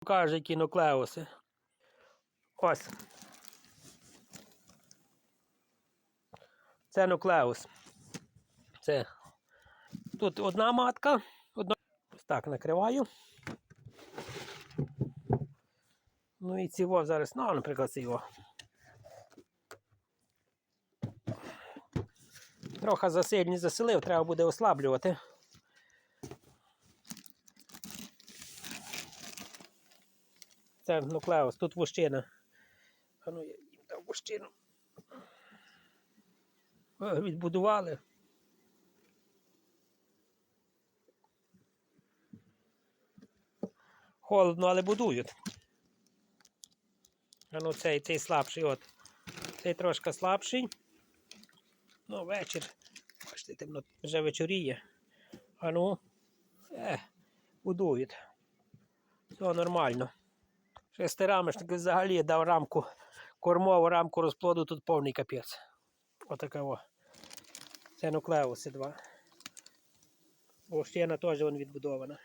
Покажу, які нуклеуси. Ось. Це нуклеус. Це тут одна матка. Одна... Ось так накриваю. Ну і цього зараз, ну, наприклад, цього. Трохи засильні заселив, треба буде ослаблювати. Це нуклеус, тут вущина. А ну, я їм дав вущину. О, Відбудували. Холодно, але будують. А ну цей, цей слабший, от. Цей трошки слабший. Ну, вечір. Бачите, темно вже вечоріє. А ну, е, будують. Все нормально. Шестирамочник взагалі дав рамку, кормову рамку розплоду, тут повний капець. Отака о. Це нуклеуси два. Бо теж вон відбудована.